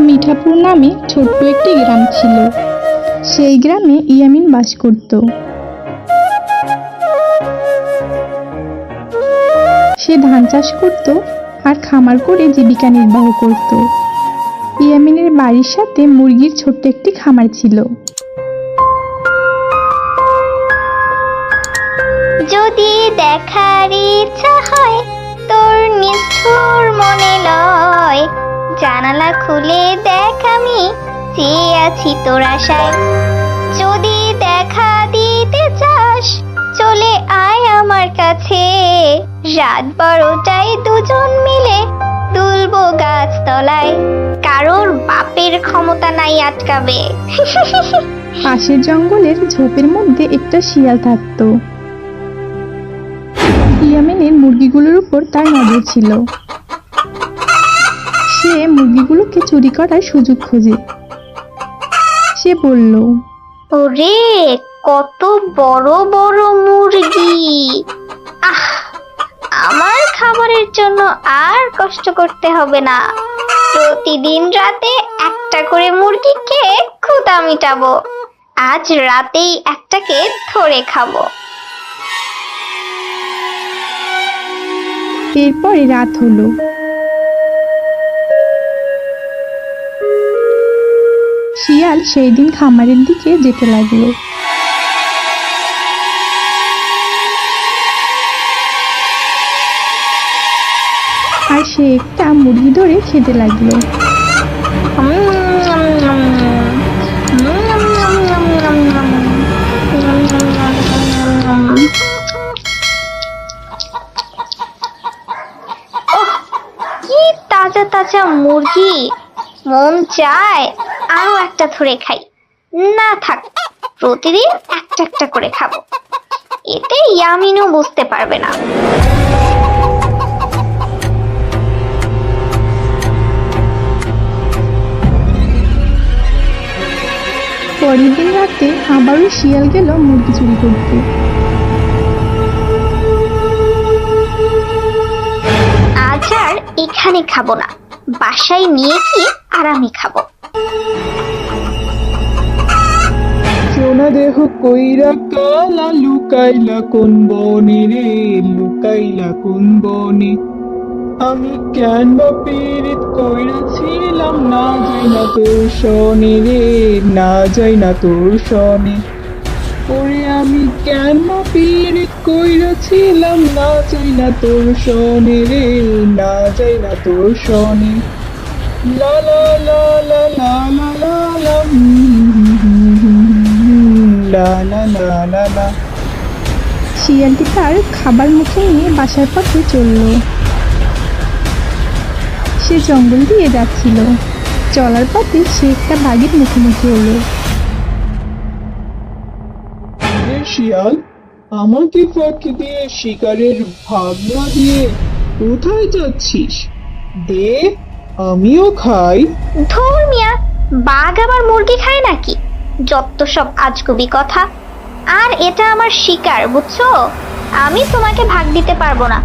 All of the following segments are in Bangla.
মিঠাপুর নামে ছোট্ট একটি গ্রাম ছিল। সেই গ্রামে ইয়ামিন বাস করত। সে ধান চাষ করত আর খামার করে জীবিকা নির্বাহ করত। ইয়ামিনের বাড়ির সাথে মুরগির ছোট্ট একটি খামার ছিল। যদি দেখার ইচ্ছা হয়, তোর নিষ্ঠুর মনে লয়। জানালা খুলে দেখ আমি, চেয়ে আছি তোর আশায়। যদি দেখা দিতে চাস, চলে আয় আমার কাছে। রাত বারোটায় দুজন মিলে দুলবো গাছ তলায় কারোর বাপের ক্ষমতা নাই আটকাবে। পাশের জঙ্গলের ঝোপের মধ্যে একটা শিয়াল থাকতো। ইয়ামিনের মুরগিগুলোর উপর তার নজর ছিল। সে মুরগিগুলোকে চুরি করার সুযোগ খোঁজে। সে বলল, ওরে, কত বড় বড় মুরগি। আহ, আমার খাবারের জন্য আর কষ্ট করতে হবে না। প্রতিদিন রাতে একটা করে মুরগি খেয়ে ক্ষুধা মিটাবো আজ রাতেই একটাকে ধরে খাব। এরপরে রাত হলো। শিয়াল সেই দিন খামারের দিকে যেতে লাগল। আর সে একটা মুরগি ধরে খেতে লাগল। মুরগি মন চায় আরও একটা ধরে খাই। না থাক প্রতিদিন একটা একটা করে খাব। এতে ইয়ামিনও বুঝতে পারবে না। পরের দিন রাতে আবারও শিয়াল গেল মুরগি চুরি করতে। আজ আর এখানে খাব না। বাসায় নিয়ে গিয়ে আরামে খাব। সোনা দেহ কইরা কালা লুকাইলা কোন বনে রে, লুকাইলা কোন বনে। আমি কেন বা পীড়িত কইরাছিলাম, না যাই না তোর শনে রে, না যাই না তোর শনে। ওরে আমি কেন বা পীড়িত কইরাছিলাম না চাই না তোর শনে রে না চাই না তোর শনে লা লা লা লা লা লা লা লা লা লা লা লা লা শিয়ালটি তার খাবার মুখে নিয়ে বাসার পথে চলল সে জঙ্গল দিয়ে যাচ্ছিল চলার পথে সে একটা বাঘের মুখোমুখি হলো শিয়াল আমাকে ফাঁকি দিয়ে শিকারের ভাগ না দিয়ে কোথায় যাচ্ছিস? দে আমিও খাই। ধুর মিয়া বাঘ আবার মুরগি খায় নাকি? যত সব আজগুবি কথা। আর এটা আমার শিকার বুঝছ? আমি তোমাকে ভাগ দিতে পারব না।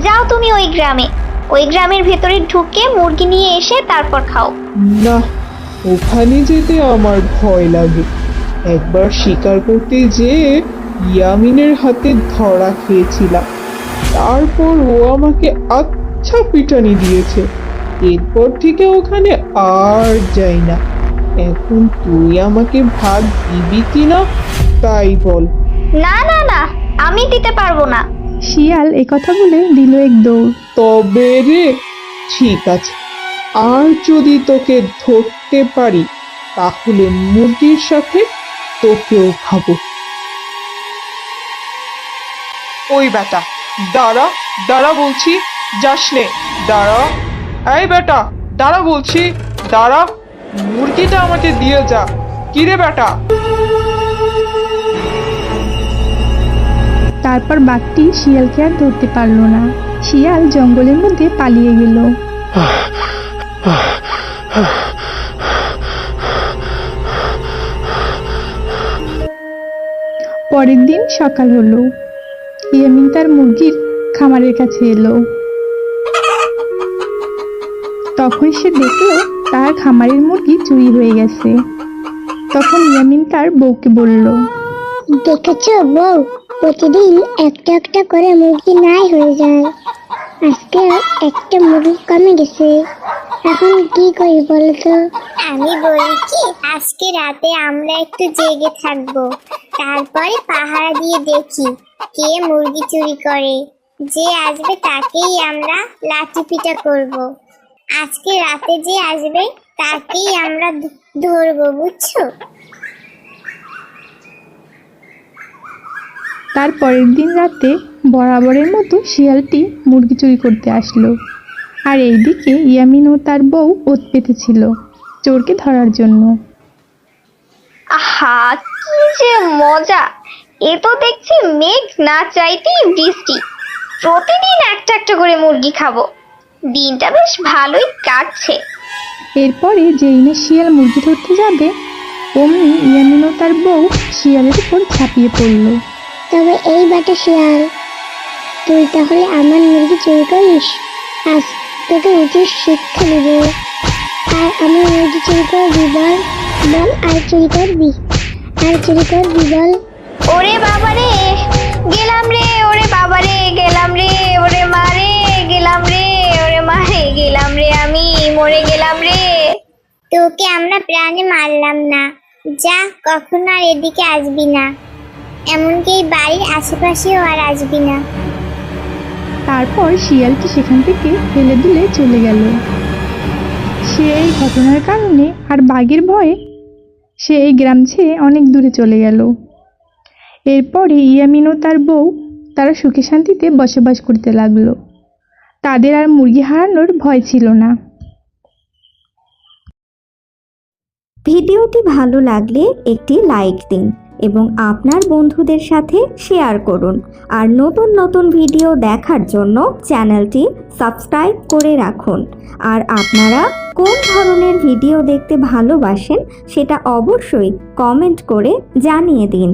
যাও তুমি ওই গ্রামে। ওই গ্রামের ভেতরে ঢুকে মুরগি নিয়ে এসে তারপর খাও। না ওখানে যেতে আমার ভয় লাগে। একবার শিকার করতে যেয়ে ইয়ামিনের হাতে ধরা খেয়েছিলাম। তারপর ও আমাকে আচ্ছা পিটানি দিয়েছে। এরপর থেকে ওখানে আর যাই না। এখন তুই আমাকে ভাগ দিবি কিনা তাই বল। না না না আমি দিতে পারব না। শিয়াল একথা বলে দিল এক দৌড়। তবে রে ঠিক আছে। আর যদি তোকে ধরতে পারি তাহলে মুরগির সাথে তোকেও খাব। ওই বেটা। দাঁড়া দাঁড়া বলছি, যাস নে। দাঁড়া। এই বেটা, দাঁড়া বলছি, দাঁড়া। মুরগিটা আমাকে দিয়ে যা। কিরে বেটা? তারপর বাঘটি শিয়ালকে আর ধরতে পারল না। শিয়াল জঙ্গলের মধ্যে পালিয়ে গেল। পরের দিন সকাল হলো। ইয়ামিন তার মুরগির খামারের কাছে এলো। তখন সে দেখল তার খামারের মুরগি চুরি হয়ে গেছে। তখন ইয়ামিন তার বউকে বলল, দেখেছ বউ, প্রতিদিন একটা একটা করে মুরগি নাই হয়ে যায়। আজকে একটা মুরগি কমে গেছে। এখন কি করি বলো তো? আমি বলি কি, আজকে রাতে আমরা একটু জেগে থাকব। তারপরে পাহারা দিয়ে দেখি কে মুরগি চুরি করে। যে আসবে তাকেই আমরা লাঠি পিটা করব। আজকে রাতে যে আসবে তাকেই আমরা ধরবো, বুঝছ? তার পরের দিন রাতে বরাবরের মতো শিয়ালটি মুরগি চুরি করতে আসলো। আর এইদিকে ইয়ামিন ও তার বউ ওত পেতেছিল চোরকে ধরার জন্য। আহা কি যে মজা। এ তো দেখছি মেঘ না চাইতেই বৃষ্টি। প্রতিদিন একটা একটা করে মুরগি খাব। দিনটা বেশ ভালোই কাটছে। এরপরে যেই না শিয়াল মুরগি ধরতে যাবে অমনি ইয়ামিন তার বউ শিয়ালের উপর ঝাঁপিয়ে পড়ল। তবে এই বাটা শিয়াল তুই তাহলে আমার মুরগি চুরি করিস? আজ তোকে উচিত শিক্ষা দেব। আর আমার মুরগি চুরি করবি বল বল আর চুরি করবি আর চুরি করবি বল ওরে বাবারে গেলাম রে ওরে বাবারে গেলাম রে ওরে মারে গেলাম রে ওরে মারে গেলাম রে আমি মরে গেলাম রে। তোকে আমরা প্রাণে মারলাম না যা কখনো আর এদিকে আসবি না। এমনকি এই বাড়ির আশেপাশেও আর আসবি না। তারপর শিয়ালটি সেখান থেকে ফেলে দিলে চলে গেল। সে এই ঘটনার কারণে আর বাঘের ভয়ে সে এই গ্রাম ছেড়ে অনেক দূরে চলে গেল। এরপরে ইয়ামিন ও তার বউ তারা সুখে শান্তিতে বসবাস করতে লাগল। তাদের আর মুরগি হারানোর ভয় ছিল না। ভিডিওটি ভালো লাগলে একটি লাইক দিন। এবং আপনার বন্ধুদের সাথে শেয়ার করুন। আর নতুন নতুন ভিডিও দেখার জন্য চ্যানেলটি সাবস্ক্রাইব করে রাখুন। আর আপনারা কোন ধরনের ভিডিও দেখতে ভালোবাসেন, সেটা অবশ্যই কমেন্ট করে জানিয়ে দিন।